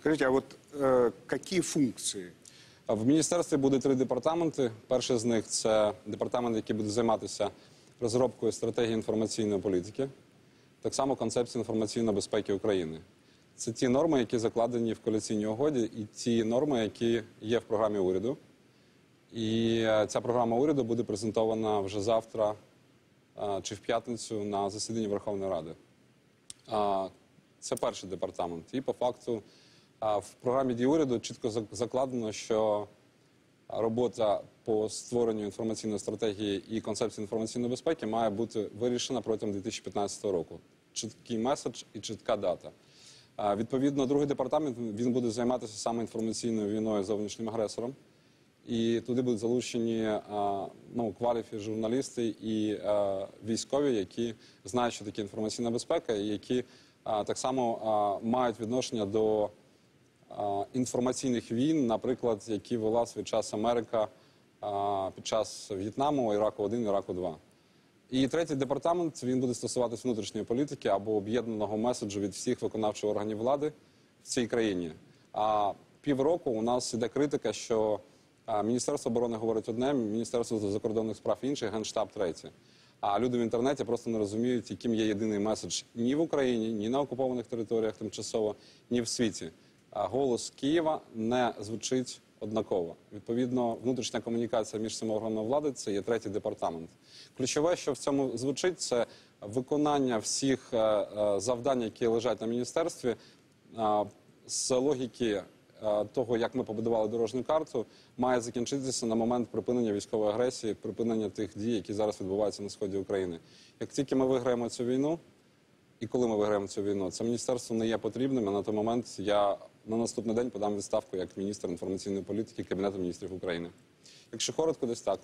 Скажите, а вот э, какие функции? В міністерстві буде три департаменти. Перший з них це департамент, який буде займатися розробкою стратегії інформаційної політики, так само концепції інформаційної безпеки України. Це ті норми, які закладені в коаліційній угоді, і ті норми, які є в програмі уряду. І е, ця програма уряду буде презентована вже завтра е, чи в п'ятницю на засіданні Верховної Ради. Це перший департамент. І по факту в програмі дій уряду чітко закладено, що робота по створенню інформаційної стратегії і концепції інформаційної безпеки має бути вирішена протягом 2015 року. Чіткий меседж і чітка дата. Відповідно, другий департамент він буде займатися саме інформаційною війною з зовнішнім агресором. І туди будуть залучені ну, кваліфі журналісти і військові, які знають, що таке інформаційна безпека, і які так само мають відношення до інформаційних війн, наприклад, які вела свій час Америка під час В'єтнаму, Іраку 1 Іраку 2 І третій департамент він буде стосуватися внутрішньої політики або об'єднаного меседжу від всіх виконавчих органів влади в цій країні. А півроку у нас іде критика, що Міністерство оборони говорить одне, Міністерство закордонних справ інше, Генштаб третє. А люди в інтернеті просто не розуміють, яким є єдиний меседж ні в Україні, ні на окупованих територіях тимчасово, ні в світі. Голос Києва не звучить однаково. Відповідно, внутрішня комунікація між цими органами влади це є третій департамент. Ключове, що в цьому звучить, це виконання всіх е, е, завдань, які лежать на міністерстві, е, з логіки того, як ми побудували дорожню карту, має закінчитися на момент припинення військової агресії, припинення тих дій, які зараз відбуваються на сході України. Як тільки ми виграємо цю війну, і коли ми виграємо цю війну, це міністерство не є потрібним. А на той момент я на наступний день подам відставку як міністр інформаційної політики Кабінету міністрів України. Якщо коротко, десь так.